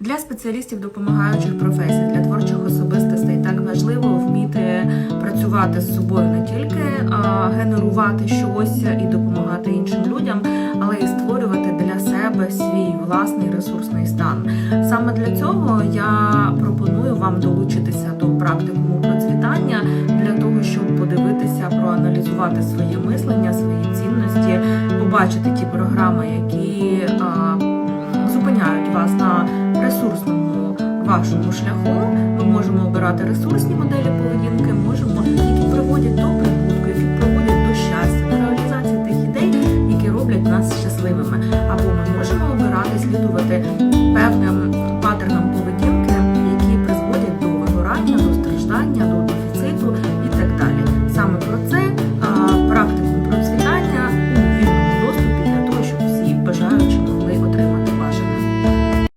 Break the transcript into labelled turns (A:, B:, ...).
A: Для спеціалістів допомагаючих професій, для творчих особистостей так важливо вміти працювати з собою не тільки генерувати щось і допомагати іншим людям, але і створювати для себе свій власний ресурсний стан. Саме для цього я пропоную вам долучитися до практикуму процвітання для того, щоб подивитися, проаналізувати своє мислення, свої цінності, побачити ті програми, які зупиняють вас на ресурсному вашому шляху. Ми можемо обирати ресурсні моделі поведінки, можемо, які приводять до прибутку, які приводять до щастя, до реалізації тих ідей, які роблять нас щасливими. Або ми можемо обирати слідувати певним паттернам поведінки, які призводять до вигорання, до страждання.